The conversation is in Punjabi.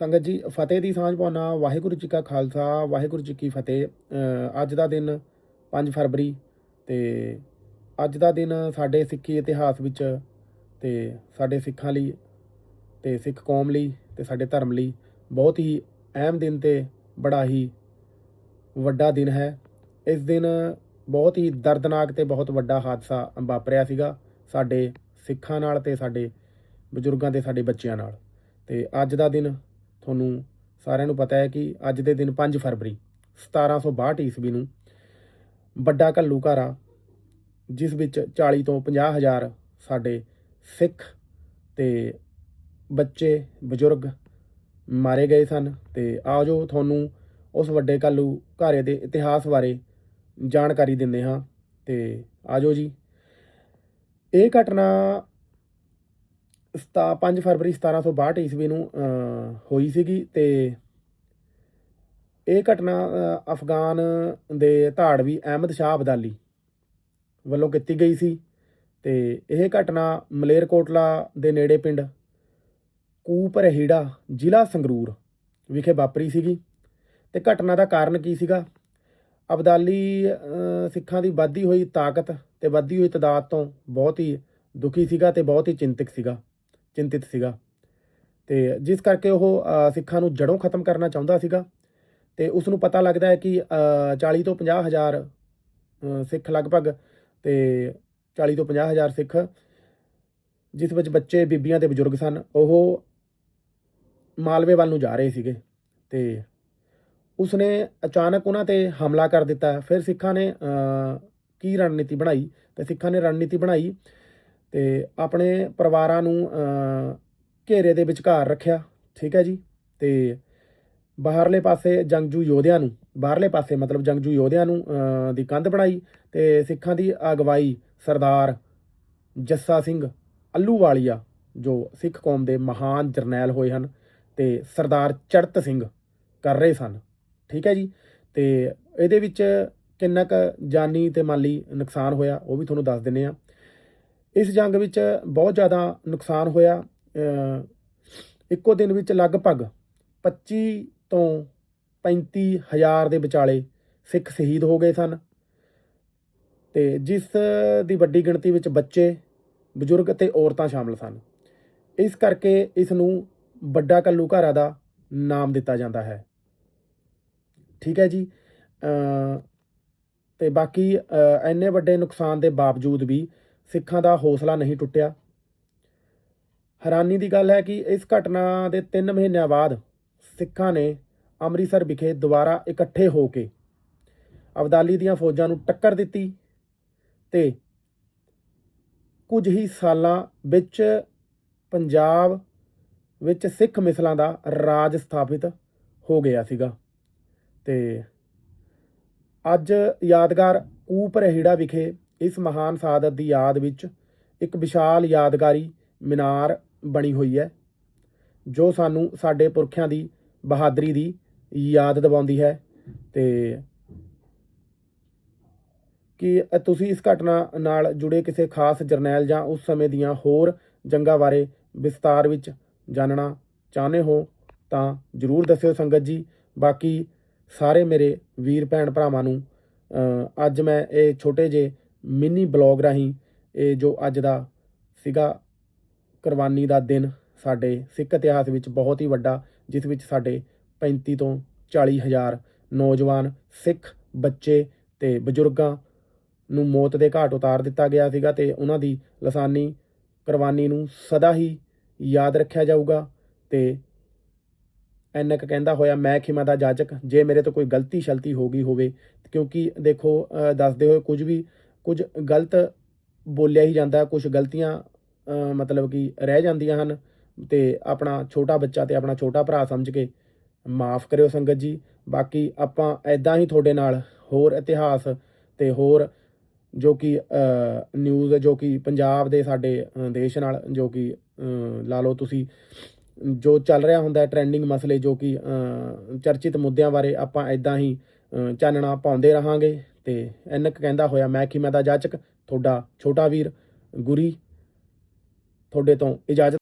ਸੰਗਤ ਜੀ, ਫਤਿਹ ਦੀ ਸਾਂਝ ਪਾਉਣਾ, ਵਾਹਿਗੁਰੂ ਜੀ ਕਾ ਖਾਲਸਾ, ਵਾਹਿਗੁਰੂ ਜੀ ਕੀ ਫਤਿਹ। ਅੱਜ ਦਾ ਦਿਨ 5 ਫਰਵਰੀ ਤੇ ਅੱਜ ਦਾ ਦਿਨ ਸਾਡੇ ਸਿੱਖੀ ਇਤਿਹਾਸ ਵਿੱਚ ਤੇ ਸਾਡੇ ਸਿੱਖਾਂ ਲਈ ਤੇ ਸਿੱਖ ਕੌਮ ਲਈ ਤੇ ਸਾਡੇ ਧਰਮ ਲਈ ਬਹੁਤ ਹੀ ਅਹਿਮ ਦਿਨ ਤੇ ਬੜਾ ਹੀ ਵੱਡਾ ਦਿਨ ਹੈ। ਇਸ ਦਿਨ ਬਹੁਤ ਹੀ ਦਰਦਨਾਕ ਤੇ ਬਹੁਤ ਵੱਡਾ ਹਾਦਸਾ ਵਾਪਰਿਆ ਸੀਗਾ ਸਾਡੇ ਸਿੱਖਾਂ ਨਾਲ ਤੇ ਸਾਡੇ ਬਜ਼ੁਰਗਾਂ ਤੇ ਸਾਡੇ ਬੱਚਿਆਂ ਨਾਲ ਤੇ ਅੱਜ ਦਾ ਦਿਨ ਤੁਹਾਨੂੰ ਸਾਰਿਆਂ ਨੂੰ ਪਤਾ ਹੈ ਕਿ ਅੱਜ ਦੇ ਦਿਨ 5 ਫਰਵਰੀ 1762 ਈਸਵੀ ਨੂੰ ਵੱਡਾ ਘੱਲੂਘਾਰਾ ਜਿਸ ਵਿੱਚ 40 ਤੋਂ 50 ਹਜ਼ਾਰ ਸਾਡੇ ਸਿੱਖ ਤੇ ਬੱਚੇ, ਬਜ਼ੁਰਗ ਮਾਰੇ ਗਏ ਸਨ ਤੇ ਆਜੋ ਤੁਹਾਨੂੰ ਉਸ ਵੱਡੇ ਘੱਲੂ ਘਾਰੇ ਦੇ ਇਤਿਹਾਸ ਬਾਰੇ ਜਾਣਕਾਰੀ ਦਿੰਦੇ ਹਾਂ ਤੇ ਆਜੋ ਜੀ। ਇਹ ਘਟਨਾ ਸਤਾ 5 ਫਰਵਰੀ 1762 ਈਸਵੀ ਨੂੰ ਹੋਈ ਸੀਗੀ ਤੇ ਇਹ ਘਟਨਾ ਅਫਗਾਨ ਦੇ ਧਾੜਵੀ ਅਹਿਮਦ ਸ਼ਾਹ ਅਬਦਾਲੀ ਵੱਲੋਂ ਕੀਤੀ ਗਈ ਸੀ ਤੇ ਇਹ ਘਟਨਾ ਮਲੇਰਕੋਟਲਾ ਦੇ ਨੇੜੇ ਪਿੰਡ ਕੂਪ ਕੂਪਰਹੀੜਾ ਜ਼ਿਲ੍ਹਾ ਸੰਗਰੂਰ ਵਿਖੇ ਵਾਪਰੀ ਸੀਗੀ ਤੇ ਘਟਨਾ ਦਾ ਕਾਰਨ ਕੀ ਸੀਗਾ? ਅਬਦਾਲੀ ਸਿੱਖਾਂ ਦੀ ਵੱਧਦੀ ਹੋਈ ਤਾਕਤ ਤੇ ਵੱਧਦੀ ਹੋਈ ਤਦਾਦ ਤੋਂ ਬਹੁਤ ਹੀ ਦੁਖੀ ਸੀਗਾ ਤੇ ਬਹੁਤ ਹੀ ਚਿੰਤਕ ਸੀਗਾ। ਚਿੰਤਿਤ ਸੀਗਾ। ਤੇ ਜਿਸ ਕਰਕੇ ਉਹ ਸਿੱਖਾਂ ਨੂੰ ਜੜੋਂ ਖਤਮ ਕਰਨਾ ਚਾਹੁੰਦਾ ਸੀਗਾ। ਤੇ ਉਸ ਨੂੰ ਪਤਾ ਲੱਗਦਾ ਹੈ ਕਿ ਅ, 40 ਤੋਂ 50 ਹਜ਼ਾਰ ਸਿੱਖ ਲਗਭਗ ਤੇ 40 ਤੋਂ 50 ਹਜ਼ਾਰ ਸਿੱਖ ਜਿਸ ਵਿੱਚ ਬੱਚੇ ਬੀਬੀਆਂ ਤੇ ਬਜ਼ੁਰਗ ਸਨ ਉਹ ਮਾਲਵੇ ਵੱਲ ਨੂੰ ਜਾ ਰਹੇ ਸੀਗੇ। ਤੇ ਉਸਨੇ ਅਚਾਨਕ ਉਹਨਾਂ ਤੇ ਹਮਲਾ ਕਰ ਦਿੱਤਾ। ਫਿਰ ਸਿੱਖਾਂ ਨੇ ਕੀ ਰਣਨੀਤੀ ਬਣਾਈ? ਤੇ ਸਿੱਖਾਂ ਨੇ ਰਣਨੀਤੀ ਬਣਾਈ ਤੇ ਆਪਣੇ ਪਰਿਵਾਰਾਂ ਨੂੰ ਘੇਰੇ ਦੇ ਵਿਚਕਾਰ ਰੱਖਿਆ, ਠੀਕ ਹੈ ਜੀ? ਤੇ ਬਾਹਰਲੇ ਪਾਸੇ ਜੰਗਜੂ ਯੋਧਿਆਂ ਨੂੰ, ਬਾਹਰਲੇ ਪਾਸੇ ਮਤਲਬ ਜੰਗਜੂ ਯੋਧਿਆਂ ਨੂੰ ਦੀ ਕੰਧ ਬਣਾਈ ਤੇ ਸਿੱਖਾਂ ਦੀ ਅਗਵਾਈ ਸਰਦਾਰ ਜੱਸਾ ਸਿੰਘ ਅੱਲੂਵਾਲੀਆ, ਜੋ ਸਿੱਖ ਕੌਮ ਦੇ ਮਹਾਨ ਜਰਨੈਲ ਹੋਏ ਹਨ ਤੇ ਸਰਦਾਰ ਚੜਤ ਸਿੰਘ ਕਰ ਰਹੇ ਸਨ, ਠੀਕ ਹੈ ਜੀ? ਤੇ ਇਹਦੇ ਵਿੱਚ ਕਿੰਨਾ ਕੁ ਜਾਨੀ ਤੇ ਮਾਲੀ ਨੁਕਸਾਨ ਹੋਇਆ, ਉਹ ਵੀ ਤੁਹਾਨੂੰ ਦੱਸ ਦਿੰਨੇ ਆ ਇਸ ਜੰਗ ਵਿੱਚ ਬਹੁਤ ਜ਼ਿਆਦਾ ਨੁਕਸਾਨ ਹੋਇਆ। ਇੱਕੋ ਦਿਨ ਵਿੱਚ ਲਗਭਗ 25 ਤੋਂ 35 ਹਜ਼ਾਰ ਦੇ ਵਿਚਾਲੇ ਸਿੱਖ ਸ਼ਹੀਦ ਹੋ ਗਏ ਸਨ ਤੇ ਜਿਸ ਦੀ ਵੱਡੀ ਗਿਣਤੀ ਵਿੱਚ ਬੱਚੇ ਬਜ਼ੁਰਗ ਅਤੇ ਔਰਤਾਂ ਸ਼ਾਮਲ ਸਨ। ਇਸ ਕਰਕੇ ਇਸ ਨੂੰ ਵੱਡਾ ਕੱਲੂ ਘੱਲੂਘਾਰਾ ਦਾ ਨਾਮ ਦਿੱਤਾ ਜਾਂਦਾ ਹੈ। ਠੀਕ ਹੈ ਜੀ? ਅ ਤੇ ਬਾਕੀ ਅ, ਇੰਨੇ ਵੱਡੇ ਨੁਕਸਾਨ ਦੇ ਬਾਵਜੂਦ ਵੀ ਸਿੱਖਾਂ ਦਾ ਹੌਸਲਾ ਨਹੀਂ ਟੁੱਟਿਆ। ਹੈਰਾਨੀ ਦੀ ਗੱਲ ਹੈ ਕਿ ਇਸ ਘਟਨਾ ਦੇ 3 ਮਹੀਨਿਆਂ ਬਾਅਦ ਸਿੱਖਾਂ ਨੇ ਅੰਮ੍ਰਿਤਸਰ ਵਿਖੇ ਦੁਬਾਰਾ ਇਕੱਠੇ ਹੋ ਕੇ ਅਬਦਾਲੀ ਦੀਆਂ ਫੌਜਾਂ ਨੂੰ ਟੱਕਰ ਦਿੱਤੀ ਤੇ ਕੁਝ ਹੀ ਸਾਲਾਂ ਵਿੱਚ ਪੰਜਾਬ ਵਿੱਚ ਸਿੱਖ ਮਿਸਲਾਂ ਦਾ ਰਾਜ ਸਥਾਪਿਤ ਹੋ ਗਿਆ ਸੀਗਾ। ਤੇ ਅੱਜ ਯਾਦਗਾਰ ਊਪਰਹੀੜਾ ਵਿਖੇ ਇਸ ਮਹਾਨ ਸਾਦਤ ਦੀ ਯਾਦ ਵਿੱਚ ਇੱਕ ਵਿਸ਼ਾਲ ਯਾਦਗਾਰੀ ਮੀਨਾਰ ਬਣੀ ਹੋਈ ਹੈ, ਜੋ ਸਾਨੂੰ ਸਾਡੇ ਪੁਰਖਿਆਂ ਦੀ ਬਹਾਦਰੀ ਦੀ ਯਾਦ ਦਿਵਾਉਂਦੀ ਹੈ। ਤੇ ਕਿ ਤੁਸੀਂ ਇਸ ਘਟਨਾ ਨਾਲ ਜੁੜੇ ਕਿਸੇ ਖਾਸ ਜਰਨੈਲ ਜਾਂ ਉਸ ਸਮੇਂ ਦੀਆਂ ਹੋਰ ਜੰਗਾਂ ਬਾਰੇ ਵਿਸਤਾਰ ਵਿੱਚ ਜਾਣਨਾ ਚਾਹੁੰਦੇ ਹੋ, ਤਾਂ ਜਰੂਰ ਦੱਸਿਓ ਸੰਗਤ ਜੀ। ਬਾਕੀ ਸਾਰੇ ਮੇਰੇ ਵੀਰ ਭੈਣ ਭਰਾਵਾਂ ਨੂੰ ਅੱਜ ਮੈਂ ਇਹ ਛੋਟੇ ਜਿਹੇ ਮਿੰਨੀ ਬਲੌਗ ਰਾਹੀਂ ਇਹ ਜੋ ਅੱਜ ਦਾ ਸੀਗਾ ਕੁਰਬਾਨੀ ਦਾ ਦਿਨ ਸਾਡੇ ਸਿੱਖ ਇਤਿਹਾਸ ਵਿੱਚ ਬਹੁਤ ਹੀ ਵੱਡਾ, ਜਿਸ ਵਿੱਚ ਸਾਡੇ 35 ਤੋਂ 40 ਹਜ਼ਾਰ ਨੌਜਵਾਨ ਸਿੱਖ ਬੱਚੇ ਤੇ ਬਜ਼ੁਰਗਾਂ ਨੂੰ ਮੌਤ ਦੇ ਘਾਟ ਉਤਾਰ ਦਿੱਤਾ ਗਿਆ ਸੀਗਾ ਤੇ ਉਹਨਾਂ ਦੀ ਲਸਾਨੀ ਕੁਰਬਾਨੀ ਨੂੰ ਸਦਾ ਹੀ ਯਾਦ ਰੱਖਿਆ ਜਾਊਗਾ ਤੇ ਐਨਕ ਕਹਿੰਦਾ ਹੋਇਆ, ਮੈਂ ਖਿਮਾ ਦਾ ਜਾਜਕ ਜੇ ਮੇਰੇ ਤੋਂ ਕੋਈ ਗਲਤੀ ਸ਼ਲਤੀ ਹੋ ਗਈ ਹੋਵੇ, ਕਿਉਂਕਿ ਦੇਖੋ ਦੱਸਦੇ ਹੋਏ ਕੁਝ ਵੀ ਕੁਝ ਗਲਤ ਬੋਲਿਆ ਹੀ ਜਾਂਦਾ, ਕੁਝ ਗਲਤੀਆਂ ਮਤਲਬ ਕਿ ਰਹਿ ਜਾਂਦੀਆਂ ਹਨ ਤੇ ਆਪਣਾ ਛੋਟਾ ਬੱਚਾ ਤੇ ਆਪਣਾ ਛੋਟਾ ਭਰਾ ਸਮਝ ਕੇ ਮਾਫ ਕਰਿਓ ਸੰਗਤ ਜੀ। ਬਾਕੀ ਆਪਾਂ ਐਦਾਂ ਹੀ ਤੁਹਾਡੇ ਨਾਲ ਹੋਰ ਇਤਿਹਾਸ ਤੇ ਹੋਰ ਜੋ ਕਿ ਨਿਊਜ਼ ਜੋ ਕਿ ਪੰਜਾਬ ਦੇ ਸਾਡੇ ਦੇਸ਼ ਨਾਲ ਜੋ ਕਿ ਲਾ ਲਓ ਤੁਸੀਂ ਜੋ ਚੱਲ ਰਿਹਾ ਹੁੰਦਾ ਹੈ ਟ੍ਰੈਂਡਿੰਗ ਮਸਲੇ ਜੋ ਕਿ ਚਰਚਿਤ ਮੁੱਦਿਆਂ ਬਾਰੇ ਆਪਾਂ ਐਦਾਂ ਹੀ ਚਾਨਣਾ ਪਾਉਂਦੇ ਰਹਾਂਗੇ। ਤੇ ਐਨਕ ਕਹਿੰਦਾ ਹੋਇਆ, ਮੈਂ ਕਿ, ਮੈਂ ਦਾ ਜਾਚਕ ਤੁਹਾਡਾ ਛੋਟਾ ਵੀਰ, ਗੁਰੀ, ਤੁਹਾਡੇ ਤੋਂ ਇਜਾਜ਼ਤ